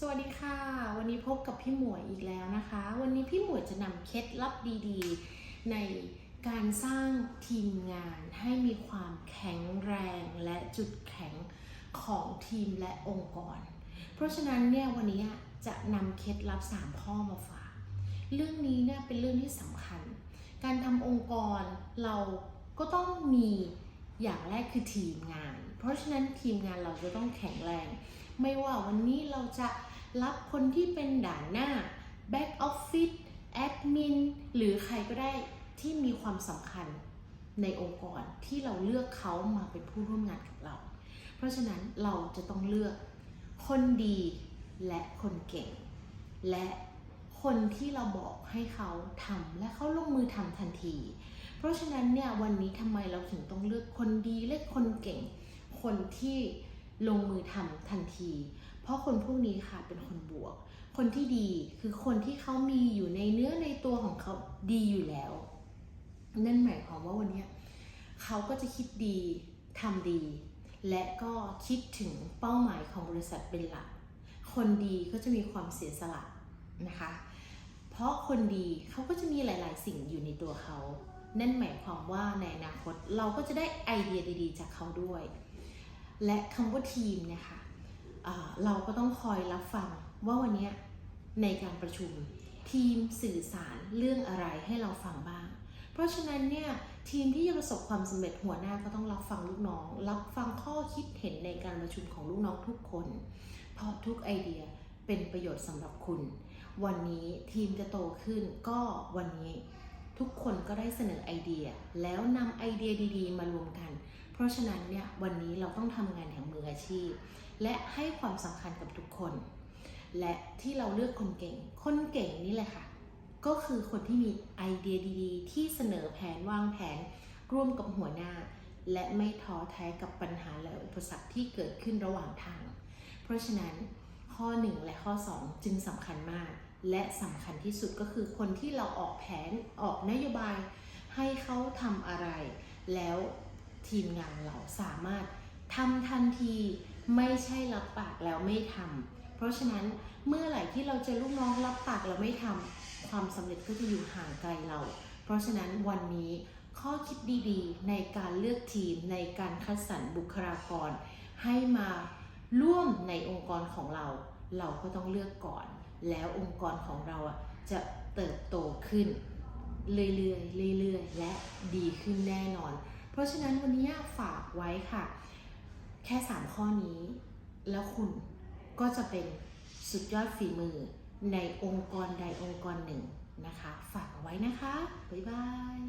สวัสดีค่ะ วันนี้พบกับพี่หมวยอีกแล้วนะคะ วันนี้พี่หมวยจะนำเคล็ดลับดีๆ ในการสร้างทีมงานให้มีความแข็งแรงและจุดแข็งของทีมและองค์กร เพราะฉะนั้นเนี่ยวันนี้จะนำเคล็ดลับ 3 ข้อมาฝากเรื่องนี้เนี่ยเป็นเรื่องที่สำคัญ การทำองค์กรเราก็ต้องมีอย่างแรกคือทีมงาน เพราะฉะนั้นทีมงานเราจะต้องแข็งแรง ไม่ว่าวันนี้เราจะรับคนที่เป็นด่านหน้า Back Office แอดมินหรือใครก็ได้ที่มีความสำคัญในองค์กรที่เราเลือกเขามาเป็นผู้ร่วมงานกับเรา เพราะฉะนั้นเราจะต้องเลือกคนดีและคนเก่ง และคนที่เราบอกให้เขาทำและเขาลงมือทำทันที เพราะฉะนั้นเนี่ยวันนี้ทำไมเราถึงต้องเลือกคนดีและคนเก่ง คนที่ ลงมือทำทันที เพราะคนพวกนี้ค่ะเป็นคนบวก คนที่ดีคือคนที่เขามีอยู่ในเนื้อในตัวของเขาดีอยู่แล้ว นั่นหมายความว่าวันนี้เขาก็จะคิดดีทำดี และก็คิดถึงเป้าหมายของบริษัทเป็นหลัก คนดีก็จะมีความเสียสละนะคะ เพราะคนดีเขาก็จะมีหลาย ๆ สิ่งอยู่ในตัวเขา นั่นหมายความว่าในอนาคตเราก็จะได้ไอเดียดี ๆ จากเขาด้วย และคำว่าทีมเนะคะอ่าเราก็ต้องคอยรับฟังว่าวันนี้ในการประชุมทีมสื่อสารเรื่องอะไรให้เราฟังบ้าง เพราะฉะนั้นเนี่ยทีมที่จะประสบความสำเร็จหัวหน้าก็ต้องรับฟังลูกน้อง รับฟังข้อคิดเห็นในการประชุมของลูกน้องทุกคน เพราะทุกไอเดียเป็นประโยชน์สำหรับคุณ วันนี้ทีมจะโตขึ้นก็วันนี้ทุกคนก็ได้เสนอไอเดีย แล้วนำไอเดียดี ๆ มารวมกัน เพราะฉะนั้นเนี่ยวันนี้เราต้องทำงานอย่างมืออาชีพ และให้ความสำคัญกับทุกคน และที่เราเลือกคนเก่ง คนเก่งนี่แหละค่ะ ก็คือคนที่มีไอเดียดีๆ ที่เสนอแผนวางแผน ร่วมกับหัวหน้า และไม่ท้อแท้กับปัญหาและอุปสรรคที่เกิดขึ้นระหว่างทาง เพราะฉะนั้นข้อ 1 และข้อ 2 จึงสำคัญมาก และสำคัญที่สุดก็คือคนที่เราออกแผนออกนโยบาย ให้เขาทำอะไร แล้ว ทีมงานเราสามารถทำทันทีไม่ใช่รับปากแล้วไม่ทำเพราะฉะนั้นเมื่อไหร่ที่เราเจอลูกน้องรับปากแล้วไม่ทำความสำเร็จก็จะอยู่ห่างไกลเรา เพราะฉะนั้นวันนี้ข้อคิดดีๆ ในการเลือกทีมในการคัดสรรบุคลากร ให้มาร่วมในองค์กรของเรา เราก็ต้องเลือกก่อน แล้วองค์กรของเราจะเติบโตขึ้น เรื่อยๆเรื่อยๆ และดีขึ้นแน่นอน ราะฉะนั้นวันนี้ฝากไว้ค่ะ แค่ 3 ข้อนี้ แล้วคุณก็จะเป็นสุดยอดฝีมือในองค์กรใดองค์กรหนึ่งนะคะ ฝากเอาไว้นะคะ บ๊ายบาย